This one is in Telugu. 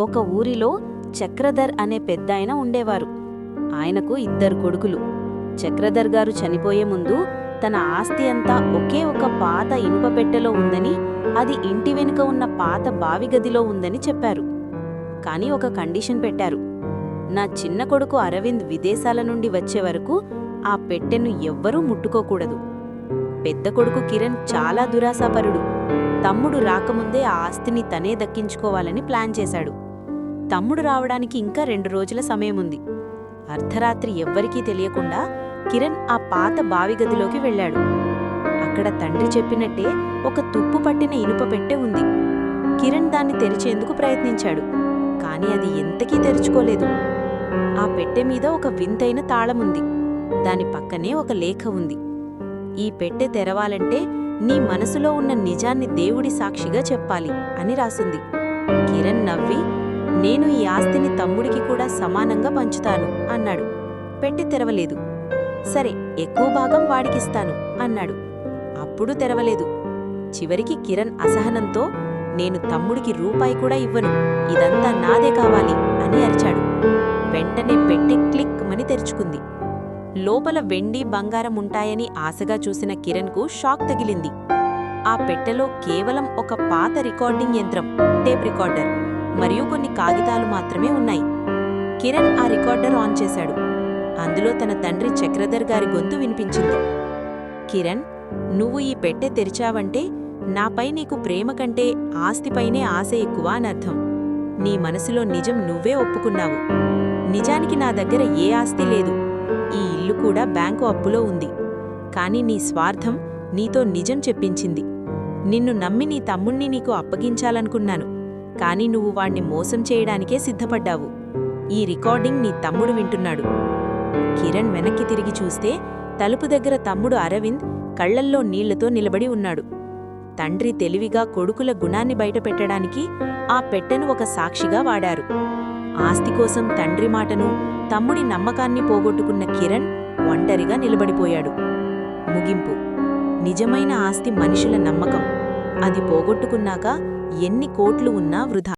ఒక ఊరిలో చక్రధర్ అనే పెద్దాయన ఉండేవారు. ఆయనకు ఇద్దరు కొడుకులు. చక్రధర్ గారు చనిపోయే ముందు తన ఆస్తి అంతా ఒకే ఒక పాత ఇనుప పెట్టెలో ఉందని అది ఇంటి వెనుక ఉన్న పాత బావి గదిలో ఉందని చెప్పారు. కాని ఒక కండిషన్ పెట్టారు. నా చిన్న కొడుకు అరవింద్ విదేశాల నుండి వచ్చే వరకు ఆ పెట్టెను ఎవ్వరూ ముట్టుకోకూడదు. పెద్ద కొడుకు కిరణ్ చాలా దురాశాపరుడు. తమ్ముడు రాకముందే ఆ ఆస్తిని తనే దక్కించుకోవాలని ప్లాన్ చేశాడు. తమ్ముడు రావడానికి ఇంకా రెండు రోజుల సమయముంది. అర్ధరాత్రి ఎవ్వరికీ తెలియకుండా కిరణ్ ఆ పాత బావి గదిలోకి వెళ్ళాడు. అక్కడ తండ్రి చెప్పినట్టే ఒక తుప్పు పట్టిన ఇనుప పెట్టె ఉంది. కిరణ్ దాన్ని తెరిచేందుకు ప్రయత్నించాడు కాని అది ఎంతకీ తెరుచుకోలేదు. ఆ పెట్టె మీద ఒక వింతైన తాళముంది. దాని పక్కనే ఒక లేఖ ఉంది. ఈ పెట్టె తెరవాలంటే నీ మనసులో ఉన్న నిజాన్ని దేవుడి సాక్షిగా చెప్పాలి అని రాసుంది. కిరణ్ నవ్వి నేను ఈ ఆస్తిని తమ్ముడికి కూడా సమానంగా పంచుతాను అన్నాడు. పెట్టి తెరవలేదు. సరే ఎక్కువ భాగం వాడికిస్తాను అన్నాడు. అప్పుడు తెరవలేదు. చివరికి కిరణ్ అసహనంతో నేను తమ్ముడికి రూపాయి కూడా ఇవ్వను ఇదంతా నాదే కావాలి అని అరిచాడు. వెంటనే పెట్టె క్లిక్ మని తెరుచుకుంది. లోపల వెండి బంగారం ఉంటాయని ఆశగా చూసిన కిరణ్కు షాక్ తగిలింది. ఆ పెట్టెలో కేవలం ఒక పాత రికార్డింగ్ యంత్రం టేప్ రికార్డర్. మరియు కొన్ని కాగితాలు మాత్రమే ఉన్నాయి. కిరణ్ ఆ రికార్డర్ ఆన్ చేశాడు. అందులో తన తండ్రి చక్రధర్ గారి గొంతు వినిపించింది. కిరణ్ నువ్వు ఈ పెట్టె తెరిచావంటే నాపై నీకు ప్రేమ కంటే ఆస్తిపైనే ఆశ ఎక్కువ అనర్థం నీ మనసులో నిజం నువ్వే ఒప్పుకున్నావు. నిజానికి నా దగ్గర ఏ ఆస్తి లేదు. ఈ ఇల్లు కూడా బ్యాంకు అప్పులో ఉంది. కాని నీ స్వార్థం నీతో నిజం చెప్పించింది. నిన్ను నమ్మి నీ తమ్ముణ్ణి నీకు అప్పగించాలనుకున్నాను. కాని నువ్వు వాణ్ణి మోసం చేయడానికే సిద్ధపడ్డావు. ఈ రికార్డింగ్ నీ తమ్ముడు వింటున్నాడు. కిరణ్ వెనక్కి తిరిగి చూస్తే తలుపు దగ్గర తమ్ముడు అరవింద్ కళ్ళల్లో నీళ్ళతో నిలబడి ఉన్నాడు. తండ్రి తెలివిగా కొడుకుల గుణాన్ని బయటపెట్టడానికి ఆ పెట్టెను ఒక సాక్షిగా వాడారు. ఆస్తి కోసం తండ్రి మాటను తమ్ముడి నమ్మకాన్ని పోగొట్టుకున్న కిరణ్ ఒంటరిగా నిలబడిపోయాడు. ముగింపు. నిజమైన ఆస్తి మనుషుల నమ్మకం. అది పోగొట్టుకున్నాక ఎన్ని కోట్లు ఉన్నా వృధా.